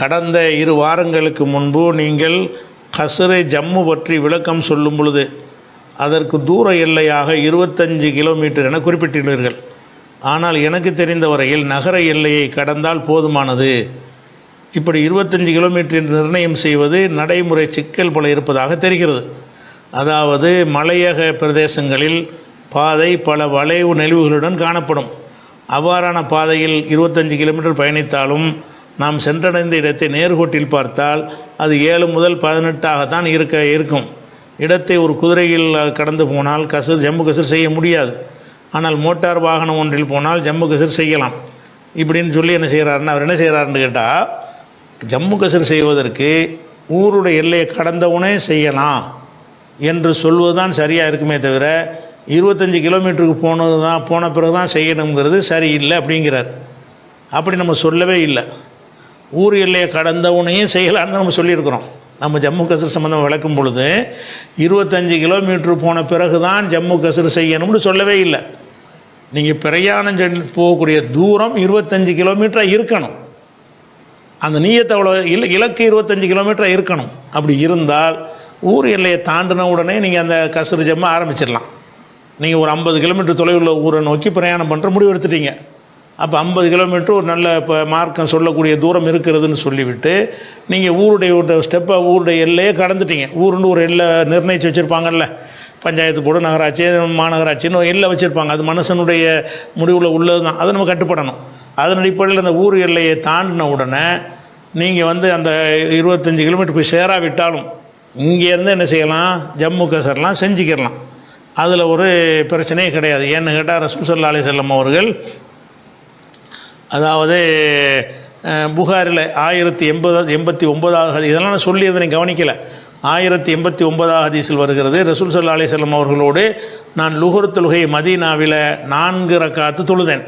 கடந்த இரு வாரங்களுக்கு முன்பு நீங்கள் கசரை ஜம்மு பற்றி விளக்கம் சொல்லும் பொழுது அதற்கு தூர எல்லையாக இருபத்தஞ்சு கிலோமீட்டர் என குறிப்பிட்டுள்ளீர்கள் ஆனால் எனக்கு தெரிந்த வரையில் நகர எல்லையை கடந்தால் போதுமானது. இப்படி இருபத்தஞ்சு கிலோமீட்டர் என்று நிர்ணயம் செய்வது நடைமுறை சிக்கல் போல இருப்பதாக தெரிகிறது. அதாவது மலையக பிரதேசங்களில் பாதை பல வளைவு நெளிவுகளுடன் காணப்படும். அவ்வாறான பாதையில் இருபத்தஞ்சு கிலோமீட்டர் பயணித்தாலும் நாம் சென்றடைந்த இடத்தை நேர்கோட்டில் பார்த்தால் அது ஏழு முதல் பதினெட்டாகத்தான் இருக்க இருக்கும். இடத்தை ஒரு குதிரையில் கடந்து போனால் கசர் ஜம்மு கசர் செய்ய முடியாது. ஆனால் மோட்டார் வாகனம் ஒன்றில் போனால் ஜம்மு கசர் செய்யலாம். இப்படின்னு சொல்லி என்ன செய்கிறாருன்னா அவர் என்ன செய்கிறாருன்னு கேட்டால் ஜம்மு கசர் செய்வதற்கு ஊருடைய எல்லையை கடந்தவுனே செய்யலாம் என்று சொல்வது தான் சரியாக இருக்குமே தவிர இருபத்தஞ்சி கிலோமீட்டருக்கு போனது தான் போன பிறகு தான் செய்யணுங்கிறது சரியில்லை அப்படிங்கிறார். அப்படி நம்ம சொல்லவே இல்லை. ஊர் எல்லையை கடந்தவுனையும் செய்யலான்னு நம்ம சொல்லியிருக்கிறோம். நம்ம ஜம்மு கசர் சம்மந்தம் விளக்கும் பொழுது இருபத்தஞ்சி கிலோமீட்டர் போன பிறகு தான் ஜம்மு கசர் செய்யணும்னு சொல்லவே இல்லை. நீங்கள் பிரயாணம் செல் போகக்கூடிய தூரம் இருபத்தஞ்சி கிலோமீட்டராக இருக்கணும். அந்த நீயத்தை அவ்வளோ இல இலக்கு இருபத்தஞ்சி கிலோமீட்டராக இருக்கணும். அப்படி இருந்தால் ஊர் எல்லையை தாண்டின உடனே நீங்கள் அந்த கசரு ஜம்ம ஆரம்பிச்சிடலாம். நீங்கள் ஒரு ஐம்பது கிலோமீட்டர் தொலைவில் ஊரை நோக்கி பிரயாணம் பண்ணுற முடிவு எடுத்துட்டீங்க. அப்போ ஐம்பது கிலோமீட்டர் ஒரு நல்ல இப்போ மார்க்கம் சொல்லக்கூடிய தூரம் இருக்கிறதுன்னு சொல்லிவிட்டு நீங்கள் ஊருடைய ஒரு ஸ்டெப்பை ஊருடைய எல்லையே கடந்துட்டீங்க. ஊருன்னு ஒரு எல்லை நிர்ணயித்து வச்சுருப்பாங்கல்ல. பஞ்சாயத்து போர்டு நகராட்சி மாநகராட்சின்னு எல்லை வச்சுருப்பாங்க. அது மனுஷனுடைய முடிவில் உள்ளது தான் அதை நம்ம கட்டுப்படணும். அதன் அடிப்படையில் அந்த ஊர் எல்லையை தாண்டின உடனே நீங்கள் வந்து அந்த இருபத்தஞ்சி கிலோமீட்டர் போய் சேராவிட்டாலும் இங்கேருந்து என்ன செய்யலாம்? ஜம்மு கசர்லாம் செஞ்சுக்கிடலாம் அதில் ஒரு பிரச்சனையே கிடையாது. ஏன்னு கேட்டால் ரசூல் அலி செல்லம் அவர்கள் அதாவது புகாரில் ஆயிரத்தி எண்பது எண்பத்தி ஒன்பதாவது ஹதீஸ் இதெல்லாம் நான் சொல்லி அதை கவனிக்கலை. ஆயிரத்தி எண்பத்தி ஒன்பதாவது ஹதீஸில் வருகிறது ரசூல் சல்லா அலி அவர்களோடு நான் லுகர் தொழுகை மதீனாவில் நான்கு ரக்காத்து தொழுதேன்.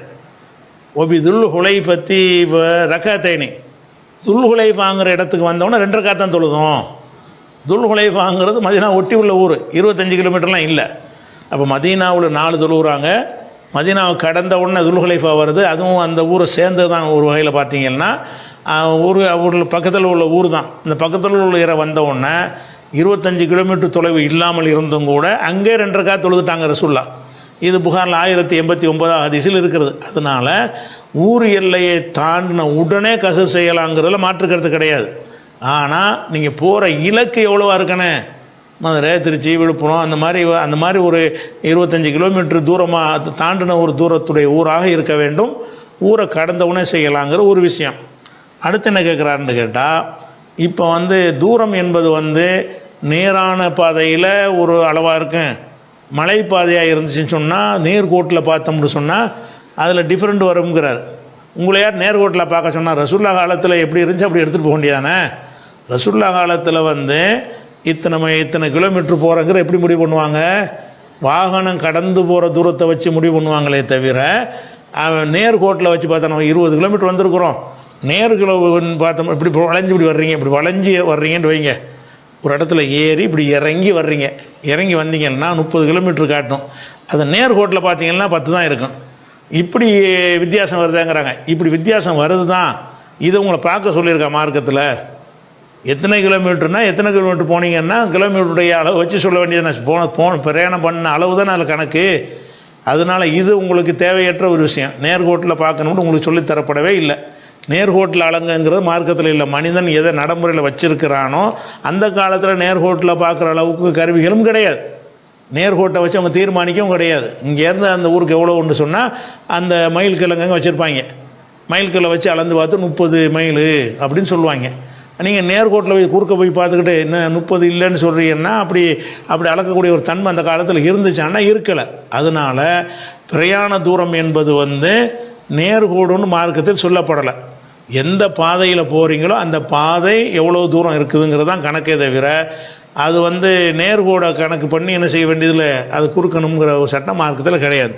ஒபி துல் ஹுலைஃபத்தி ரக்காத்தேனி. துல் ஹுலைஃபாங்கிற இடத்துக்கு வந்தோடனே ரெண்டு ரக்காத் தொழுதும் தொழுதோம். துல் ஹுலைஃபாங்கிறது மதீனா ஒட்டி உள்ள ஊர் இருபத்தஞ்சி கிலோமீட்டர்லாம் இல்லை. அப்போ மதீனாவில் நாலு தொழுகிறாங்க மதினாவை கடந்த உடனே துல்ஹுலைஃபா வருது. அதுவும் அந்த ஊரை சேர்ந்தது தான் ஒரு வகையில் பார்த்தீங்கன்னா ஊர் ஊரில் பக்கத்தில் உள்ள ஊர் தான். இந்த பக்கத்தில் உள்ள இரை வந்த உடனே இருபத்தஞ்சி கிலோமீட்டர் தொலைவு இல்லாமல் இருந்தும் கூட அங்கே ரெண்டரைக்கா தொழுதுட்டாங்க ரசுல்லா இது புகாரில் ஆயிரத்தி எண்பத்தி ஒன்பதாம் ஹதீஸில் இருக்கிறது. அதனால் ஊர் எல்லையை தாண்டின உடனே கசு செய்யலாங்கிறதுல மாற்றுக்கிறது கிடையாது. ஆனால் நீங்கள் போகிற இலக்கு எவ்வளோவா இருக்கணே மதுரை திருச்சி விழுப்புரம் அந்த மாதிரி அந்த மாதிரி ஒரு இருபத்தஞ்சி கிலோமீட்டர் தூரமாக தாண்டின ஒரு தூரத்துடைய ஊராக இருக்க வேண்டும். ஊரை கடந்தவுடனே செய்யலாங்கிற ஒரு விஷயம். அடுத்து என்ன கேட்குறாருன்னு கேட்டால் இப்போ வந்து தூரம் என்பது வந்து நேரான பாதையில் ஒரு அளவாக இருக்கும் மலைப்பாதையாக இருந்துச்சுன்னு சொன்னால் நேர்கோட்டில் பார்த்தோம்னு சொன்னால் அதில் டிஃப்ரெண்ட் வருங்கிறார் உங்களை யார் நேர்கோட்டில் பார்க்க சொன்னால் ரசுல்லா காலத்தில் எப்படி இருந்துச்சு அப்படி எடுத்துகிட்டு போக வேண்டியதானே? ரசுல்லா காலத்தில் வந்து இத்தனை ம- இத்தனை கிலோமீட்டர் போகிறங்கிற எப்படி முடிவு பண்ணுவாங்க? வாகனம் கடந்து போகிற தூரத்தை வச்சு முடிவு பண்ணுவாங்களே தவிர அவன் நேர்கோட்டில் வச்சு பார்த்தா நம்ம இருபது கிலோமீட்டர் வந்திருக்கிறோம். நேர் கிலோ பார்த்தோம் இப்படி வளைஞ்சு இப்படி வர்றீங்க இப்படி வளைஞ்சு வர்றீங்கன்னு வைங்க. ஒரு இடத்துல ஏறி இப்படி இறங்கி வர்றீங்க. இறங்கி வந்தீங்கன்னா முப்பது கிலோமீட்டர் காட்டும் அது நேர்கோட்டில் பார்த்தீங்கன்னா பத்து தான் இருக்கும். இப்படி வித்தியாசம் வருதாங்கிறாங்க. இப்படி வித்தியாசம் வருது தான் இதை உங்களை பார்க்க சொல்லியிருக்கா மார்க்கத்தில்? எத்தனை கிலோமீட்டர்னா எத்தனை கிலோமீட்டர் போனீங்கன்னா கிலோமீட்டருடைய அளவு வச்சு சொல்ல வேண்டியது போன போன பிரயாணம் பண்ண அளவு தான் அதில் கணக்கு. அதனால் இது உங்களுக்கு தேவையற்ற ஒரு விஷயம். நேர்கோட்டில் பார்க்கணும்னு உங்களுக்கு சொல்லித் தரப்படவே இல்லை. நேர்கோட்டில் அலங்குங்கிறது மார்க்கத்தில் இல்லை. மனிதன் எதை நடைமுறையில் வச்சிருக்கிறானோ அந்த காலத்தில் நேர்கோட்டில் பார்க்குற அளவுக்கு கருவிகளும் கிடையாது. நேர்கோட்டை வச்சு அவங்க தீர்மானிக்கவும் கிடையாது. இங்கேருந்து அந்த ஊருக்கு எவ்வளோ ஒன்று சொன்னால் அந்த மயில் கிழங்கங்க வச்சுருப்பாங்க. மயில் கிழ வச்சு அளந்து பார்த்து முப்பது மைல் அப்படின்னு சொல்லுவாங்க. நீங்கள் நேர்கோட்டில் போய் குறுக்க போய் பார்த்துக்கிட்டு என்ன முப்பது இல்லைன்னு சொல்கிறீங்கன்னா அப்படி அப்படி அளக்கக்கூடிய ஒரு தன்மை அந்த காலத்தில் இருந்துச்சான்னா இருக்கலை. அதனால் பிரயாண தூரம் என்பது வந்து நேர்கோடுன்னு மார்க்கத்தில் சொல்லப்படலை. எந்த பாதையில் போகிறீங்களோ அந்த பாதை எவ்வளோ தூரம் இருக்குதுங்கிறது தான் கணக்கே தவிர அது வந்து நேர்கோடை கணக்கு பண்ணி என்ன செய்ய வேண்டியதில்லை. அது குறுக்கணுங்கிற ஒரு சட்டம் மார்க்கத்தில் கிடையாது.